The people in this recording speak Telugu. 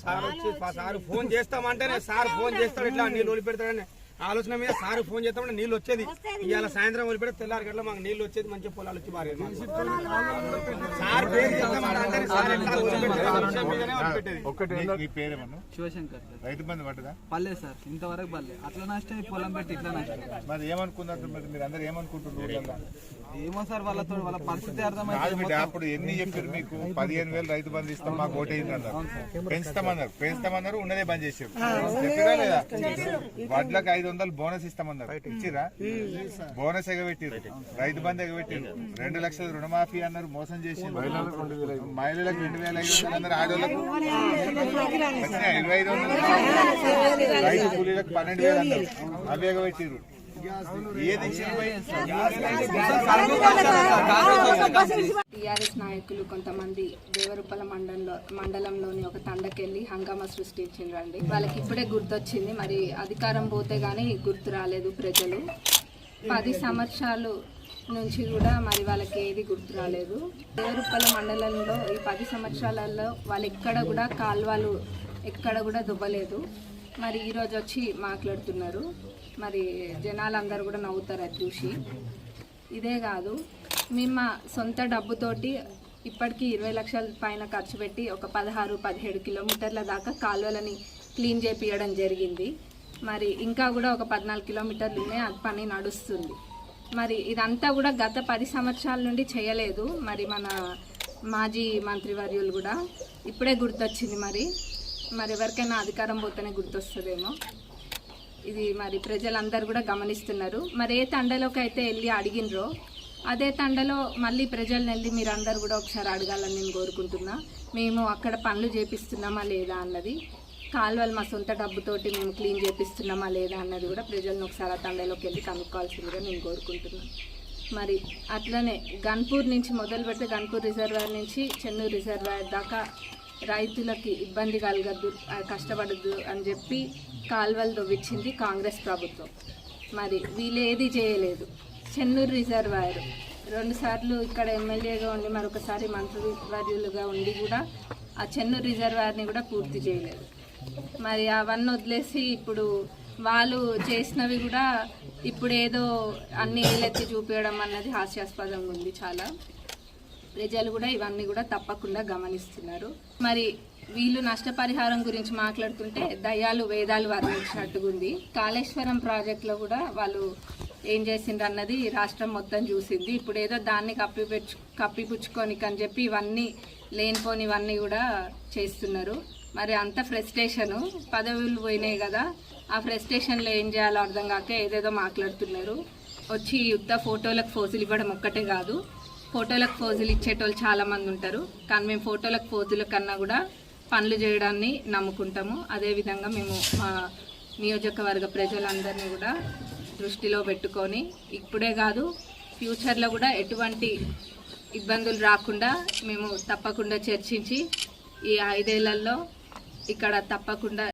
సార్ వచ్చి సార్ ఫోన్ చేస్తామంటేనే సార్ ఫోన్ చేస్తాడు ఇట్లా నీళ్ళు వదిలిపెడతాడని ఆలోచన మీద సార్ ఫోన్ చేస్తామంటే నీళ్ళు వచ్చేది. ఇవాళ సాయంత్రం వదిలిపెడితే తెల్లారి గట్ల మాకు నీళ్ళు వచ్చేది మంచి పొలాలు వచ్చి సార్ పేరు పేరేమన్నా శివశంకర్ సార్. రైతు బంధు పట్టదా పల్లె సార్ ఇంతవరకు పల్లె. అట్లా నష్టం పొలం పెట్టి ఇట్లా నష్టం. మరి ఏమనుకున్నారు మరి మీరు అందరు ఏమనుకుంటున్నారు? ఏమో సార్ వాళ్ళతో వాళ్ళ పరిస్థితి బిడ్డ అప్పుడు ఎన్ని చెప్పారు మీకు? పదిహేను వేలు రైతు బంధు ఇస్తాం మాకు ఓటేయింది అన్నారు. పెంచుతామన్నారు. పెంచుతామన్నారు ఉన్నదే బంద్ చేసారు చెప్పిరా లేదా? వడ్లకు ఐదు వందలు బోనస్ ఇస్తామన్నారు. ఇచ్చిరా బోనస్ ఎగబెట్టిరు రైతు బంధు ఎగబెట్టిరు రెండు లక్షల రుణమాఫీ అన్నారు మోసం చేసి మహిళలకు రెండు వేల ఐదు వందలు. అన్నారు ఆడవాళ్ళకు వచ్చినాయా? ఇరవై ఐదు వందలు. రైతు కూలీలకు పన్నెండు వేలు అన్నారు. అవి ఎగబెట్టిరు టీఆర్ఎస్ నాయకులు కొంతమంది దేవరూపల మండలంలో మండలంలోని ఒక తండకెళ్ళి హంగామా సృష్టించిండ్రండి. వాళ్ళకి ఇప్పుడే గుర్తొచ్చింది మరి అధికారం పోతే గానీ గుర్తు రాలేదు ప్రజలు. పది సంవత్సరాలు నుంచి కూడా మరి వాళ్ళకి ఏది గుర్తు రాలేదు. దేవరుప్పల మండలంలో ఈ పది సంవత్సరాలలో వాళ్ళు ఎక్కడ కూడా కాల్వలు ఎక్కడ కూడా దువ్వలేదు. మరి ఈరోజు వచ్చి మాట్లాడుతున్నారు. మరి జనాలందరూ కూడా నవ్వుతారు అది చూసి. ఇదే కాదు మేము మా సొంత డబ్బుతోటి ఇప్పటికీ ఇరవై లక్షల పైన ఖర్చు పెట్టి ఒక పదహారు పదిహేడు కిలోమీటర్ల దాకా కాలువలని క్లీన్ చేపియడం జరిగింది. మరి ఇంకా కూడా ఒక పద్నాలుగు కిలోమీటర్లు ఉన్నాయి పని నడుస్తుంది. మరి ఇదంతా కూడా గత పది సంవత్సరాల నుండి చేయలేదు. మరి మన మాజీ మంత్రివర్యులు కూడా ఇప్పుడే గుర్తొచ్చింది మరి. మరి ఎవరికైనా అధికారం పోతేనే గుర్తొస్తుందేమో. ఇది మరి ప్రజలందరూ కూడా గమనిస్తున్నారు. మరి ఏ తండలోకి అయితే వెళ్ళి అడిగినరో అదే తండలో మళ్ళీ ప్రజల్ని వెళ్ళి మీరు అందరు కూడా ఒకసారి అడగాలని నేను కోరుకుంటున్నా. మేము అక్కడ పనులు చేపిస్తున్నామా లేదా అన్నది కాలువలు మా సొంత డబ్బుతోటి మేము క్లీన్ చేపిస్తున్నామా లేదా అన్నది కూడా ప్రజలను ఒకసారి ఆ తండలోకి వెళ్ళి కనుక్కోవాల్సిందిగా నేను కోరుకుంటున్నాను మరి అట్లనే గన్పూర్ నుంచి మొదలు పెడితే గన్పూర్ రిజర్వాయర్ నుంచి చెన్నూరు రిజర్వాయర్ దాకా రైతులకి ఇబ్బంది కలగద్దు కష్టపడద్దు అని చెప్పి కాల్వలు తవ్వించింది కాంగ్రెస్ ప్రభుత్వం. మరి వీళ్ళు ఏది చేయలేదు. చెన్నూరు రిజర్వాయర్. రెండుసార్లు ఇక్కడ ఎమ్మెల్యేగా ఉండి మరొకసారి మంత్రి వర్యులుగా ఉండి కూడా ఆ చెన్నూరు రిజర్వాయర్ని కూడా పూర్తి చేయలేదు. మరి అవన్నీ వదిలేసి ఇప్పుడు వాళ్ళు చేసినవి కూడా ఇప్పుడు ఏదో అన్ని ఏళ్ళెత్తి చూపించడం అన్నది హాస్యాస్పదంగా ఉంది చాలా. ప్రజలు కూడా ఇవన్నీ కూడా తప్పకుండా గమనిస్తున్నారు. మరి వీళ్ళు నష్టపరిహారం గురించి మాట్లాడుతుంటే దయ్యాలు వేదాలు వర్ణించినట్టుగా ఉంది. కాళేశ్వరం ప్రాజెక్టులో కూడా వాళ్ళు ఏం చేసిండ్రు అన్నది రాష్ట్రం మొత్తం చూసింది. ఇప్పుడు ఏదో దాన్ని కప్పిపెచ్చు కప్పిపుచ్చుకోనికి అని చెప్పి ఇవన్నీ లేనిపోని ఇవన్నీ కూడా చేస్తున్నారు. మరి అంత ఫ్రస్ట్రేషను పదవులు పోయినాయి కదా ఆ ఫ్రస్ట్రేషన్లో ఏం చేయాలో అర్థం కాక ఏదేదో మాట్లాడుతున్నారు. వచ్చి యుద్ధ ఫోటోలకు ఫోజులు ఇవ్వడం ఒక్కటే కాదు. ఫోటోలకు ఫోజులు ఇచ్చేటోళ్ళు చాలామంది ఉంటారు. కానీ మేము ఫోటోలకు ఫోజుల కన్నా కూడా పనులు చేయడాన్ని నమ్ముకుంటాము. అదేవిధంగా మేము మా నియోజకవర్గ ప్రజలందరినీ కూడా దృష్టిలో పెట్టుకొని ఇప్పుడే కాదు ఫ్యూచర్లో కూడా ఎటువంటి ఇబ్బందులు రాకుండా మేము తప్పకుండా చర్చించి ఈ ఐదేళ్ళలో ఇక్కడ తప్పకుండా